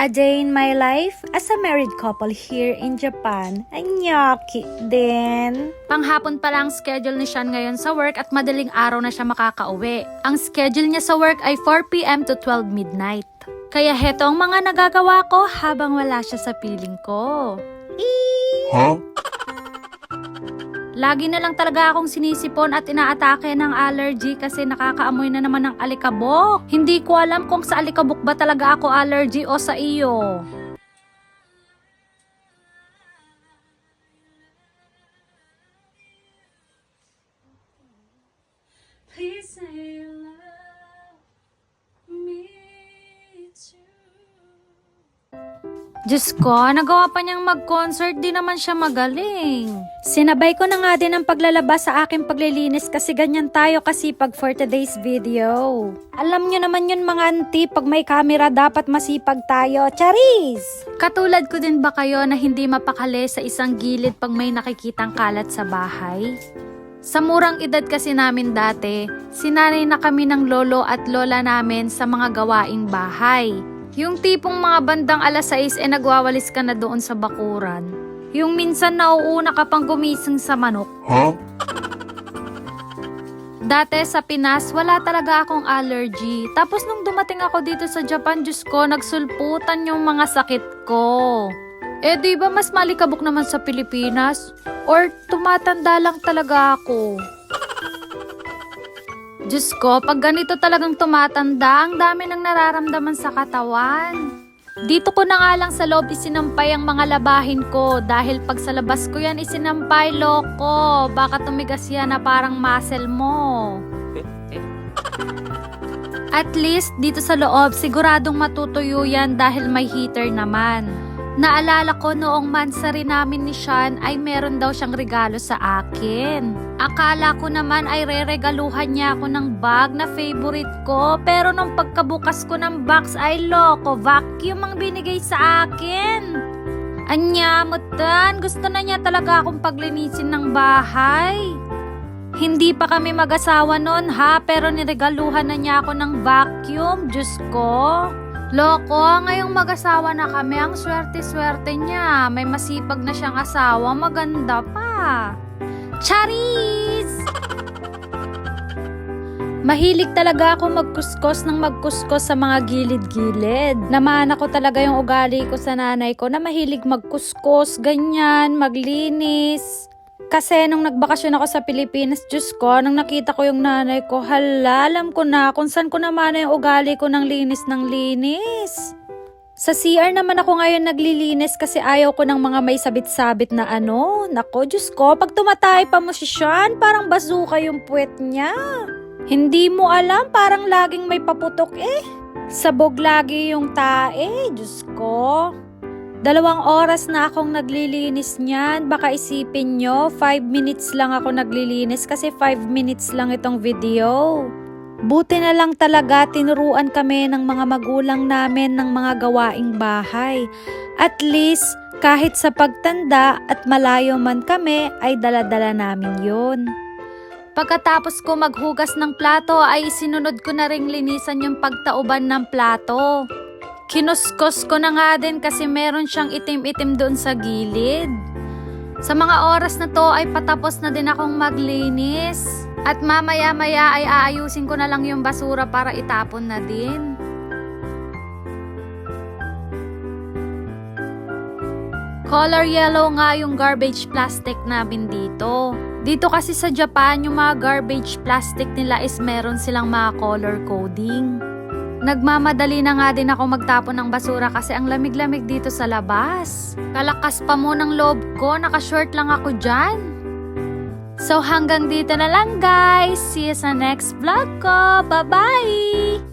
A day in my life as a married couple here in Japan. Anyaki din. Panghapon pa lang schedule ni Sean ngayon sa work at madaling araw na siya makakauwi. Ang schedule niya sa work ay 4pm to 12 midnight. Kaya heto ang mga nagagawa ko habang wala siya sa piling ko. Huh? Lagi na lang talaga akong sinisipon at inaatake ng allergy kasi nakakaamoy na naman ng alikabok. Hindi ko alam kung sa alikabok ba talaga ako allergy o sa iyo. Please you love me too. Diyos ko, nagawa pa niyang mag-concert, di naman siya magaling. Sinabay ko na nga din ang paglalabas sa aking paglilinis kasi ganyan tayo kasipag for today's video. Alam nyo naman yun mga auntie, pag may camera dapat masipag tayo. Charis! Katulad ko din ba kayo na hindi mapakali sa isang gilid pag may nakikitang kalat sa bahay? Sa murang edad kasi namin dati, sinanay na kami ng lolo at lola namin sa mga gawaing bahay. Yung tipong mga bandang alas 6 e nagwawalis ka na doon sa bakuran. Yung minsan nauuna ka pang gumising sa manok. Huh? Dati sa Pinas, wala talaga akong allergy. Tapos nung dumating ako dito sa Japan, Diyos ko, nagsulputan yung mga sakit ko. Eh di ba mas malikabok naman sa Pilipinas? Or tumatanda lang talaga ako? Diyos ko, pag ganito talagang tumatanda, ang dami nang nararamdaman sa katawan. Dito ko na nga lang sa loob isinampay ang mga labahin ko dahil pag sa labas ko yan isinampay, loko. Baka tumigas yan na parang muscle mo. At least dito sa loob siguradong matutuyo yan dahil may heater naman. Naalala ko noong mansari namin ni Sean ay meron daw siyang regalo sa akin. Akala ko naman ay re-regaluhan niya ako ng bag na favorite ko pero nung pagkabukas ko ng box ay loko, vacuum ang binigay sa akin. Anya, mutan, gusto na niya talaga akong paglinisin ng bahay. Hindi pa kami mag-asawa noon ha, pero niregaluhan na niya ako ng vacuum, Diyos ko. Loko, ngayong mag-asawa na kami, ang swerte-swerte niya. May masipag na siyang asawa, maganda pa. Charis! Mahilig talaga ako magkuskos ng magkuskos sa mga gilid-gilid. Namana ko talaga yung ugali ko sa nanay ko na mahilig magkuskos, ganyan, maglinis. Kasi nung nagbakasyon ako sa Pilipinas, Diyos ko, nung nakita ko yung nanay ko, hala, alam ko na kung saan ko naman yung ugali ko ng linis ng linis. Sa CR naman ako ngayon naglilinis kasi ayaw ko ng mga may sabit-sabit na ano. Nako, Diyos ko, pag tumatay pa mo si Sean, parang bazooka yung puwet niya. Hindi mo alam, parang laging may paputok eh. Sabog lagi yung tae, Diyos ko. Dalawang oras na akong naglilinis niyan. Baka isipin nyo, 5 minutes lang ako naglilinis kasi 5 minutes lang itong video. Buti na lang talaga tinuruan kami ng mga magulang namin ng mga gawaing bahay. At least, kahit sa pagtanda at malayo man kami, ay daladala namin yun. Pagkatapos ko maghugas ng plato ay sinunod ko na ring linisan yung pagtauban ng plato. Kinuskos ko na nga din kasi meron siyang itim-itim doon sa gilid. Sa mga oras na to ay patapos na din akong maglinis. At mamaya-maya ay aayusin ko na lang yung basura para itapon na din. Color yellow nga yung garbage plastic namin dito. Dito kasi sa Japan, yung mga garbage plastic nila is meron silang mga color coding. Nagmamadali na nga din ako magtapon ng basura kasi ang lamig-lamig dito sa labas. Kalakas pa mo ng loob ko, nakashort lang ako dyan. So hanggang dito na lang guys. See you sa next vlog ko. Bye-bye!